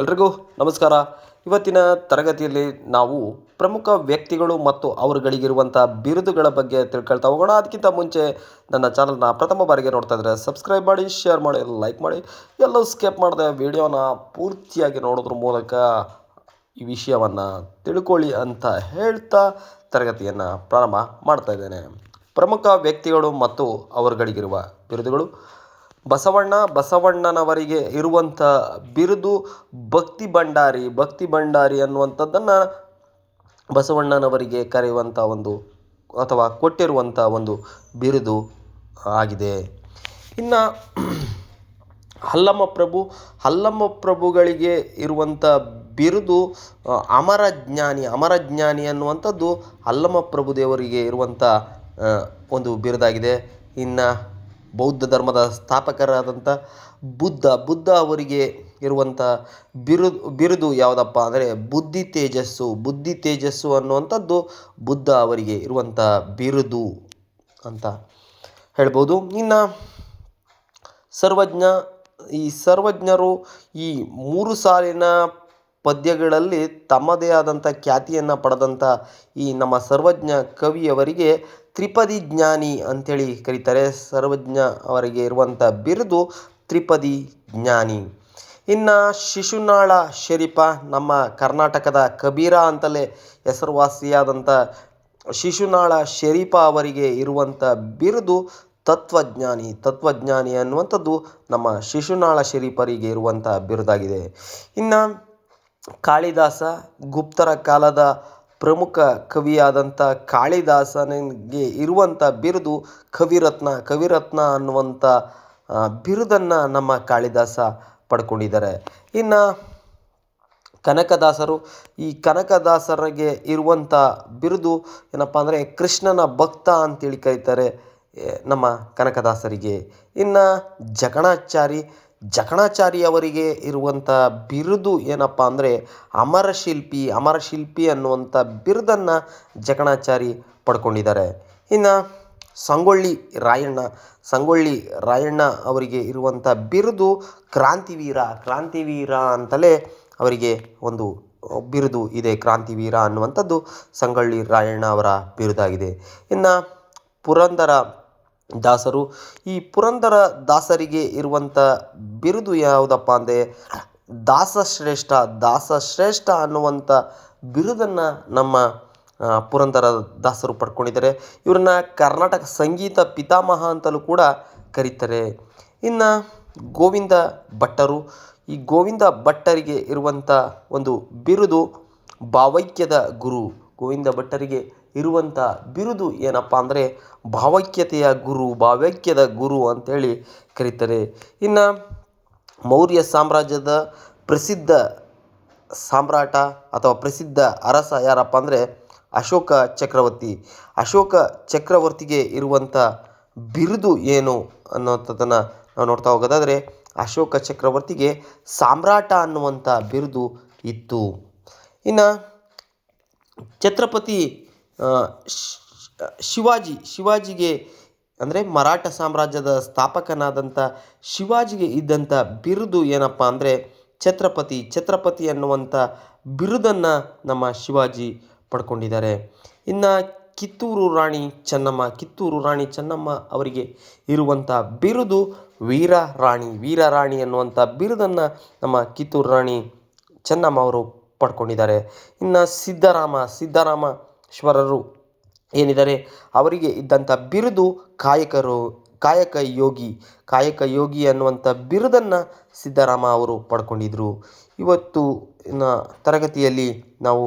ಎಲ್ರಿಗೂ ನಮಸ್ಕಾರ. ಇವತ್ತಿನ ತರಗತಿಯಲ್ಲಿ ನಾವು ಪ್ರಮುಖ ವ್ಯಕ್ತಿಗಳು ಮತ್ತು ಅವರುಗಳಿಗಿರುವಂಥ ಬಿರುದುಗಳ ಬಗ್ಗೆ ತಿಳ್ಕೊಳ್ತಾ ಹೋಗೋಣ. ಅದಕ್ಕಿಂತ ಮುಂಚೆ ನನ್ನ ಚಾನಲ್ನ ಪ್ರಥಮ ಬಾರಿಗೆ ನೋಡ್ತಾ ಇದ್ದರೆ ಸಬ್ಸ್ಕ್ರೈಬ್ ಮಾಡಿ, ಶೇರ್ ಮಾಡಿ, ಲೈಕ್ ಮಾಡಿ. ಎಲ್ಲೂ ಸ್ಕಿಪ್ ಮಾಡಿದೆ ವಿಡಿಯೋನ ಪೂರ್ತಿಯಾಗಿ ನೋಡೋದ್ರ ಮೂಲಕ ಈ ವಿಷಯವನ್ನು ತಿಳ್ಕೊಳ್ಳಿ ಅಂತ ಹೇಳ್ತಾ ತರಗತಿಯನ್ನು ಪ್ರಾರಂಭ ಮಾಡ್ತಾ ಇದ್ದೇನೆ. ಪ್ರಮುಖ ವ್ಯಕ್ತಿಗಳು ಮತ್ತು ಅವರುಗಳಿಗಿರುವ ಬಿರುದುಗಳು. ಬಸವಣ್ಣ ಬಸವಣ್ಣನವರಿಗೆ ಇರುವಂಥ ಬಿರುದು ಭಕ್ತಿ ಭಂಡಾರಿ ಭಕ್ತಿ ಭಂಡಾರಿ ಅನ್ನುವಂಥದ್ದನ್ನು ಬಸವಣ್ಣನವರಿಗೆ ಕರೆಯುವಂಥ ಒಂದು ಅಥವಾ ಕೊಟ್ಟಿರುವಂಥ ಒಂದು ಬಿರುದು ಆಗಿದೆ. ಇನ್ನು ಹಲ್ಲಮ್ಮ ಪ್ರಭು, ಹಲ್ಲಮ್ಮ ಪ್ರಭುಗಳಿಗೆ ಇರುವಂಥ ಬಿರುದು ಅಮರ ಜ್ಞಾನಿ ಅಮರ ಜ್ಞಾನಿ ಅನ್ನುವಂಥದ್ದು ಹಲ್ಲಮ್ಮ ಪ್ರಭು ದೇವರಿಗೆ ಇರುವಂಥ ಒಂದು ಬಿರುದಾಗಿದೆ. ಇನ್ನು ಬೌದ್ಧ ಧರ್ಮದ ಸ್ಥಾಪಕರಾದಂಥ ಬುದ್ಧ ಬುದ್ಧ ಅವರಿಗೆ ಇರುವಂಥ ಬಿರುದು ಬಿರುದು ಯಾವುದಪ್ಪ ಅಂದರೆ ಬುದ್ಧಿ ತೇಜಸ್ಸು ಬುದ್ಧಿ ತೇಜಸ್ಸು ಅನ್ನುವಂಥದ್ದು ಬುದ್ಧ ಅವರಿಗೆ ಇರುವಂಥ ಬಿರುದು ಅಂತ ಹೇಳ್ಬೋದು. ಇನ್ನು ಸರ್ವಜ್ಞ, ಈ ಸರ್ವಜ್ಞರು ಈ ಮೂರು ಸಾಲಿನ ಪದ್ಯಗಳಲ್ಲಿ ತಮ್ಮದೇ ಆದಂಥ ಖ್ಯಾತಿಯನ್ನು ಪಡೆದಂಥ ಈ ನಮ್ಮ ಸರ್ವಜ್ಞ ಕವಿಯವರಿಗೆ ತ್ರಿಪದಿ ಜ್ಞಾನಿ ಅಂಥೇಳಿ ಕರೀತಾರೆ. ಸರ್ವಜ್ಞ ಅವರಿಗೆ ಇರುವಂಥ ಬಿರುದು ತ್ರಿಪದಿ ಜ್ಞಾನಿ ಇನ್ನು ಶಿಶುನಾಳ ಶರೀಫ ನಮ್ಮ ಕರ್ನಾಟಕದ ಕಬೀರ ಅಂತಲೇ ಹೆಸರುವಾಸಿಯಾದಂಥ ಶಿಶುನಾಳ ಶರೀಫ ಅವರಿಗೆ ಇರುವಂಥ ಬಿರುದು ತತ್ವಜ್ಞಾನಿ. ತತ್ವಜ್ಞಾನಿ ಅನ್ನುವಂಥದ್ದು ನಮ್ಮ ಶಿಶುನಾಳ ಶರೀಫರಿಗೆ ಇರುವಂಥ ಬಿರುದಾಗಿದೆ. ಇನ್ನು ಕಾಳಿದಾಸ ಗುಪ್ತರ ಕಾಲದ ಪ್ರಮುಖ ಕವಿಯಾದಂಥ ಕಾಳಿದಾಸನಿಗೆ ಇರುವಂಥ ಬಿರುದು ಕವಿರತ್ನ. ಕವಿರತ್ನ ಅನ್ನುವಂಥ ಬಿರುದನ್ನು ನಮ್ಮ ಕಾಳಿದಾಸ ಪಡ್ಕೊಂಡಿದ್ದಾರೆ. ಇನ್ನು ಕನಕದಾಸರು, ಈ ಕನಕದಾಸರಿಗೆ ಇರುವಂಥ ಬಿರುದು ಏನಪ್ಪ ಅಂದರೆ ಕೃಷ್ಣನ ಭಕ್ತ ಅಂತೇಳಿ ಕರೀತಾರೆ ನಮ್ಮ ಕನಕದಾಸರಿಗೆ. ಇನ್ನು ಜಕಣಾಚಾರಿ ಜಕಣಾಚಾರಿ ಅವರಿಗೆ ಇರುವಂಥ ಬಿರುದು ಏನಪ್ಪ ಅಂದರೆ ಅಮರಶಿಲ್ಪಿ ಅಮರಶಿಲ್ಪಿ ಅನ್ನುವಂಥ ಬಿರುದನ್ನು ಜಕಣಾಚಾರಿ ಪಡ್ಕೊಂಡಿದ್ದಾರೆ. ಇನ್ನು ಸಂಗೊಳ್ಳಿ ರಾಯಣ್ಣ ಸಂಗೊಳ್ಳಿ ರಾಯಣ್ಣ ಅವರಿಗೆ ಇರುವಂಥ ಬಿರುದು ಕ್ರಾಂತಿವೀರ ಕ್ರಾಂತಿವೀರ ಅಂತಲೇ ಅವರಿಗೆ ಒಂದು ಬಿರುದು ಇದೆ, ಕ್ರಾಂತಿವೀರ ಅನ್ನುವಂಥದ್ದು ಸಂಗೊಳ್ಳಿ ರಾಯಣ್ಣ ಅವರ ಬಿರುದಾಗಿದೆ. ಇನ್ನು ಪುರಂದರ ದಾಸರು, ಈ ಪುರಂದರ ದಾಸರಿಗೆ ಇರುವಂಥ ಬಿರುದು ಯಾವುದಪ್ಪ ಅಂದರೆ, ದಾಸಶ್ರೇಷ್ಠ ದಾಸಶ್ರೇಷ್ಠ ಅನ್ನುವಂಥ ಬಿರುದನ್ನು ನಮ್ಮ ಪುರಂದರ ದಾಸರು ಪಡ್ಕೊಂಡಿದ್ದಾರೆ. ಇವರನ್ನ ಕರ್ನಾಟಕ ಸಂಗೀತ ಪಿತಾಮಹ ಅಂತಲೂ ಕೂಡ ಕರೀತಾರೆ. ಇನ್ನು ಗೋವಿಂದ ಭಟ್ಟರು, ಈ ಗೋವಿಂದ ಭಟ್ಟರಿಗೆ ಇರುವಂಥ ಒಂದು ಬಿರುದು ಭಾವೈಕ್ಯದ ಗುರು. ಗೋವಿಂದ ಭಟ್ಟರಿಗೆ ಇರುವಂಥ ಬಿರುದು ಏನಪ್ಪ ಅಂದರೆ ಭಾವೈಕ್ಯತೆಯ ಗುರು, ಭಾವೈಕ್ಯದ ಗುರು ಅಂತೇಳಿ ಕರೀತಾರೆ. ಇನ್ನು ಮೌರ್ಯ ಸಾಮ್ರಾಜ್ಯದ ಪ್ರಸಿದ್ಧ ಸಾಮ್ರಾಟ ಅಥವಾ ಪ್ರಸಿದ್ಧ ಅರಸ ಯಾರಪ್ಪ ಅಂದರೆ ಅಶೋಕ ಚಕ್ರವರ್ತಿ. ಅಶೋಕ ಚಕ್ರವರ್ತಿಗೆ ಇರುವಂಥ ಬಿರುದು ಏನು ಅನ್ನೋಂಥದ್ದನ್ನು ನಾವು ನೋಡ್ತಾ ಹೋಗೋದಾದರೆ ಅಶೋಕ ಚಕ್ರವರ್ತಿಗೆ ಸಾಮ್ರಾಟ ಅನ್ನುವಂಥ ಬಿರುದು ಇತ್ತು. ಇನ್ನು ಛತ್ರಪತಿ ಶಿವಾಜಿ, ಶಿವಾಜಿಗೆ ಅಂದರೆ ಮರಾಠ ಸಾಮ್ರಾಜ್ಯದ ಸ್ಥಾಪಕನಾದಂಥ ಶಿವಾಜಿಗೆ ಇದ್ದಂಥ ಬಿರುದು ಏನಪ್ಪ ಅಂದರೆ ಛತ್ರಪತಿ ಛತ್ರಪತಿ ಅನ್ನುವಂಥ ಬಿರುದನ್ನು ನಮ್ಮ ಶಿವಾಜಿ ಪಡ್ಕೊಂಡಿದ್ದಾರೆ. ಇನ್ನು ಕಿತ್ತೂರು ರಾಣಿ ಚೆನ್ನಮ್ಮ, ಕಿತ್ತೂರು ರಾಣಿ ಚೆನ್ನಮ್ಮ ಅವರಿಗೆ ಇರುವಂಥ ಬಿರುದು ವೀರ ರಾಣಿ ವೀರ ರಾಣಿ ಅನ್ನುವಂಥ ಬಿರುದನ್ನು ನಮ್ಮ ಕಿತ್ತೂರು ರಾಣಿ ಚೆನ್ನಮ್ಮ ಅವರು ಪಡ್ಕೊಂಡಿದ್ದಾರೆ. ಇನ್ನು ಸಿದ್ದರಾಮ ಸಿದ್ದರಾಮೇಶ್ವರರು ಏನಿದ್ದಾರೆ? ಅವರಿಗೆ ಇದ್ದಂಥ ಬಿರುದು ಕಾಯಕರು, ಕಾಯಕ ಯೋಗಿ ಕಾಯಕ ಯೋಗಿ ಅನ್ನುವಂಥ ಬಿರುದನ್ನು ಸಿದ್ದರಾಮ ಅವರು ಪಡ್ಕೊಂಡಿದ್ದರು ಇವತ್ತು ಇನ್ನು ತರಗತಿಯಲ್ಲಿ ನಾವು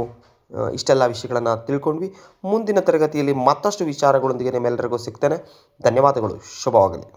ಇಷ್ಟೆಲ್ಲ ವಿಷಯಗಳನ್ನು ತಿಳ್ಕೊಂಡ್ವಿ. ಮುಂದಿನ ತರಗತಿಯಲ್ಲಿ ಮತ್ತಷ್ಟು ವಿಚಾರಗಳೊಂದಿಗೆ ನಿಮ್ಮೆಲ್ಲರಿಗೂ ಸಿಗ್ತೇನೆ. ಧನ್ಯವಾದಗಳು. ಶುಭವಾಗಲಿ.